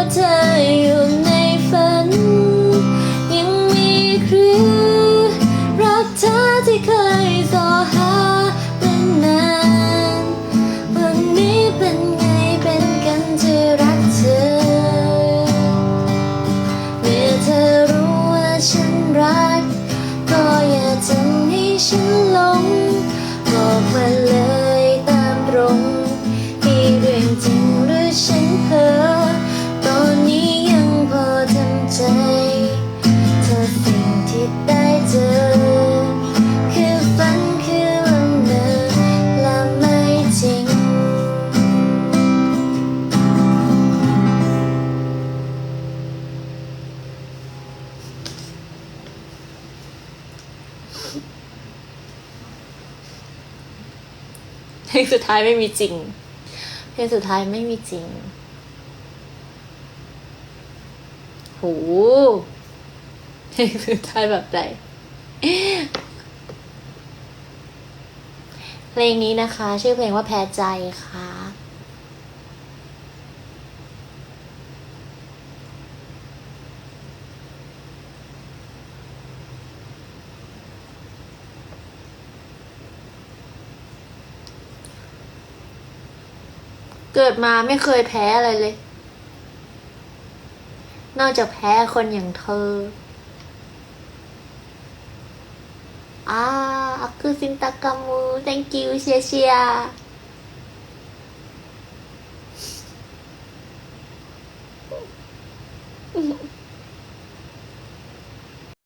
ว่าเธออยู่ในฝัน ยังมีคือรักเธอที่เคยต่อใที่ได้เจอ คือฝันคือวันเดิมและไม่จริง เพลงสุดท้ายไม่มีจริง เพลงสุดท้ายไม่มีจริง โห เพลงสุดท้ายแบบไหนเพลงนี้นะคะ ชื่อเพลงว่าแพ้ใจค่ะ เกิดมาไม่เคยแพ้อะไรเลย นอกจากแพ้คนอย่างเธอ Ah, aku cinta kamu. Thank you, Sia-Sia.